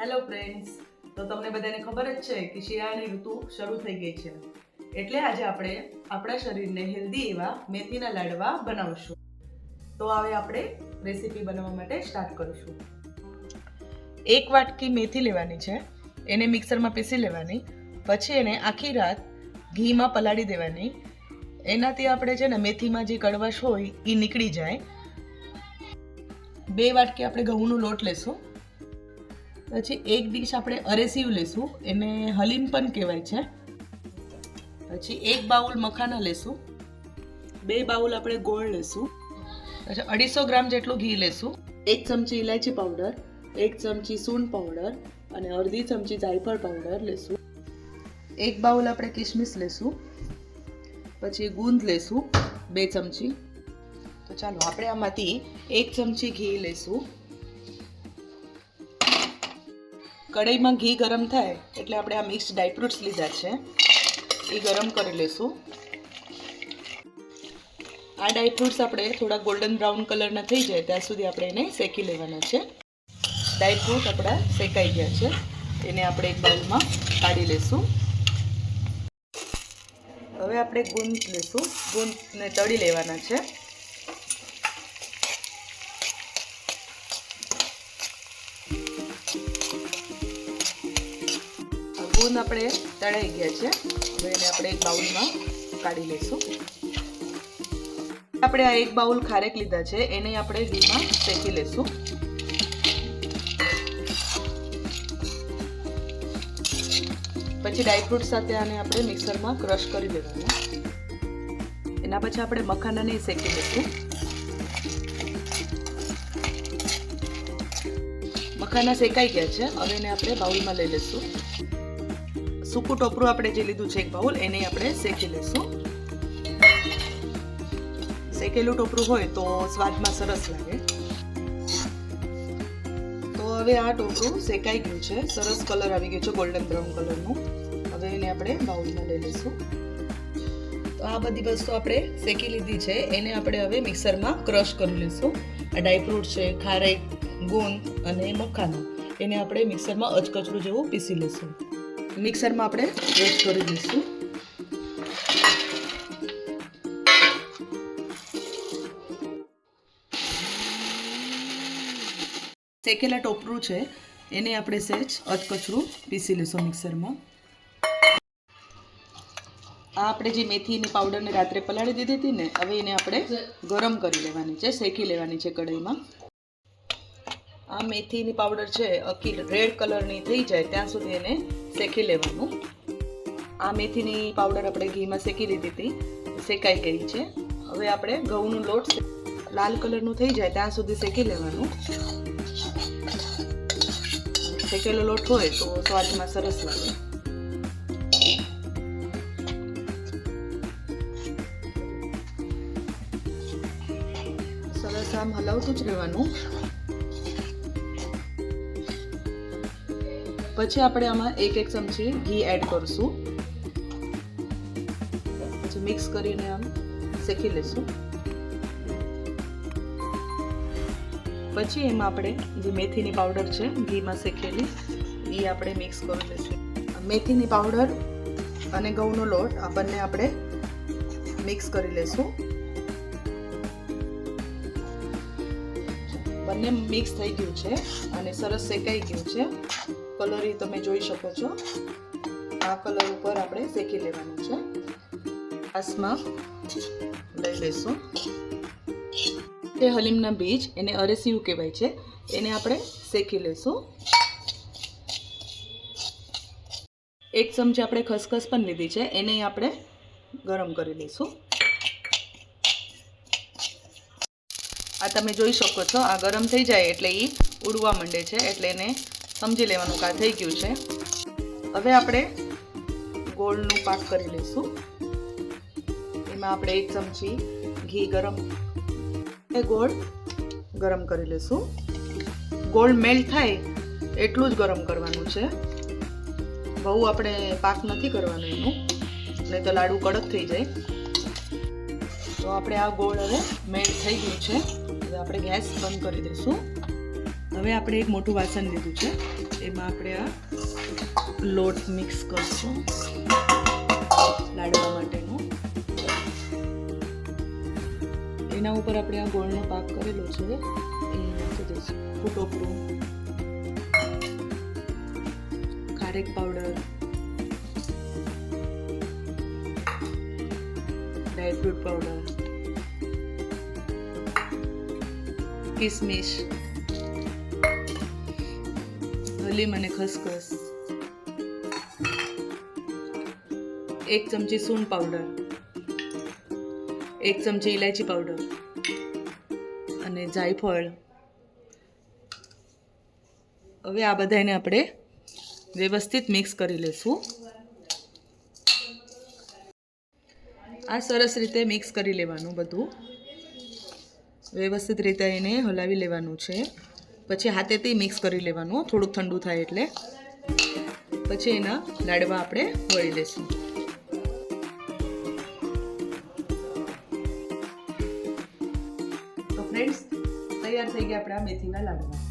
Hello friends તો તમને બધાને ખબર જ છે કે શિયાળાની ઋતુ શરૂ થઈ ગઈ છે. એટલે આજે આપણે આપણા શરીરને હેલ્ધી એવા મેથીના લાડવા બનાવશું. તો હવે આપણે રેસીપી બનાવવા માટે સ્ટાર્ટ કરીશું. એક વાટકી મેથી લેવાની છે. એને મિક્સરમાં પીસી લેવાની. પછી એને આખી રાત ઘીમાં પલાળી દેવાની. એનાથી આપણે છે ને મેથીમાં જે કડવાશ હોય એ નીકળી જાય. બે વાટકી આપણે ઘઉંનો લોટ લેશું. પછી એક ડીશ આપણે અરેસીવ લેશું, એને હલીમ પણ કહેવાય છે. પછી એક બાઉલ મખાના લેશું, બે બાઉલ આપણે ગોળ લેશું, પછી અઢીસો ગ્રામ જેટલું ઘી લેશું, એક ચમચી ઇલાયચી પાવડર, એક ચમચી સૂન પાવડર અને અડધી ચમચી જાયફળ પાવડર લેશું. એક બાઉલ આપણે કિશમિશ લેશું, પછી ગુંદ લેશું, બે ચમચી. તો ચાલો, આપણે આમાંથી એક ચમચી ઘી લેશું. કઢાઈમાં ઘી ગરમ થાય એટલે આપણે આ મિક્સ ડ્રાયફ્રૂટ્સ લીધા છે. એ ગરમ કરી લેશું આ ડ્રાયફ્રૂટ્સ આપણે થોડા ગોલ્ડન બ્રાઉન કલરના થઈ જાય ત્યાં સુધી આપણે એને શેકી લેવાના છે. ડ્રાયફ્રૂટ આપણા શેકાઈ ગયા છે. એને આપણે એક બાઉલમાં કાઢી લેશું હવે આપણે ગુંદ લેશું ગુંદને તળી લેવાના છે. ગુંદ આપણે તળાઈ ગયા છે. હવે એને આપણે એક બાઉલમાં કાઢી લઈશું. આપણે આ એક બાઉલ ખારેક લીધા છે. એને આપણે ઘીમાં શેકી લેશું પછી ડ્રાયફ્રૂટ સાથે આને આપણે મિક્સરમાં ક્રશ કરી લેવાનું એના પછી આપણે મખાનાને શેકી લઈશું. મખાના શેકાઈ ગયા છે. હવે એને આપણે બાઉલમાં લઈ લઈશું. સૂકું ટોપરું આપણે જે લીધું છે એક બાઉલ, એને આપણે શેકી લઈશું. શેકેલું ટોપરું હોય તો સ્વાદમાં સરસ લાગે. તો હવે આ ટોપરું શેકાઈ ગયું છે. સરસ કલર આવી ગયો છે ગોલ્ડન બ્રાઉન કલરનું. હવે એને આપણે બાઉલમાં લઈ લઈશું. તો આ બધી વસ્તુ આપણે શેકી લીધી છે. એને આપણે હવે મિક્સરમાં ક્રશ કરી લઈશું. આ ડ્રાયફ્રૂટ છે, ખારેક ગુંદ અને મખાના. એને આપણે મિક્સરમાં અચકચરું જેવું પીસી લઈશું. મિક્સરમાં આપણે ક્રશ કરી દઈશું. શેકેલા ટોપરું છે, એને આપણે સહેજ અચકચરું પીસી લઈશું મિક્સરમાં. આ આપણે જે મેથીની પાવડરને રાત્રે પલાળી દીધી હતી ને, હવે એને આપણે ગરમ કરી લેવાની છે, શેકી લેવાની છે કઢાઈમાં. આ મેથીની પાવડર છે આખી રેડ કલરની થઈ જાય, ત્યાં સુધી એને શેકી લેવાનું. આ મેથીની પાવડર આપણે ઘીમાં શેકી લીધી હતી. શેકાઈ ગઈ છે. હવે આપણે ઘઉંનું લોટ લાલ કલરનું થઈ જાય ત્યાં સુધી શેકી લેવાનું. શેકેલો લોટ હોય તો સ્વાદમાં સરસ લાગે. સરસ આમ હલાવતું જ રહેવાનું. પછી આપણે આમાં એક એક ચમચી ઘી એડ કરશું. પછી મિક્સ કરીને આમ શેકી લઈશું. પછી એમાં આપણે જે મેથીની પાવડર છે, ઘીમાં શેકેલી એ આપણે મિક્સ કરી લઈશું. મેથીની પાવડર અને ઘઉંનો લોટ આ બંને આપણે મિક્સ કરી લઈશું. બંને મિક્સ થઈ ગયું છે અને સરસ શેકાઈ ગયું છે. કલર એ તમે જોઈ શકો છો. આ કલર ઉપર આપણે શેકી લેવાનું છે. આસમાં લઈ લઈશું. તે હલીમના બીજ એને અરેસીયું કહેવાય છે. એને આપણે શેકી લઈશું. એક ચમચી આપણે ખસખસ પણ લીધી છે. એને આપણે ગરમ કરી લઈશું. આ તમે જોઈ શકો છો. આ ગરમ થઈ જાય એટલે એ ઉડવા માંડે છે. એટલે એને સમજી લેવાનું કા થઈ ગયું છે. હવે આપણે ગોળનું પાક કરી લઈશું. એમાં આપણે એક ચમચી ઘી ગરમ એ ગોળ ગરમ કરી લઈશું. ગોળ મેલ્ટ થાય એટલું જ ગરમ કરવાનું છે. બહુ આપણે પાક નથી કરવાનું એનું. નહીં તો લાડુ કડક થઈ જાય. તો આપણે આ ગોળ હવે મેલ્ટ થઈ ગયું છે. હવે આપણે ગેસ બંધ કરી દઈશું. હવે આપણે એક મોટું વાસણ લીધું છે. એમાં આપણે આ લોટ મિક્સ કરશું. લાડવા માટેનો. એના ઉપર આપણે આ ગોળનો પાક કરેલો છે. એ નાખી દઈશું. ફૂટોપરું ખારેક પાવડર. Dry fruit powder. કિસમિસ. હલીમ અને ખસખસ. એક ચમચી સૂન પાવડર એક ચમચી ઇલાયચી પાવડર અને જાયફળ. હવે આ બધાને આપણે વ્યવસ્થિત મિક્સ કરી લઈશું આ સરસ રીતે મિક્સ કરી લેવાનું બધું. વ્યવસ્થિત રીતે એને હલાવી લેવાનું છે. પછી હાથેથી મિક્સ કરી લેવાનું થોડુંક ઠંડુ થાય એટલે. પછી એના લાડવા આપણે વળી લેશું. તો ફ્રેન્ડ્સ તૈયાર થઈ ગયા આપણા મેથીના લાડવા.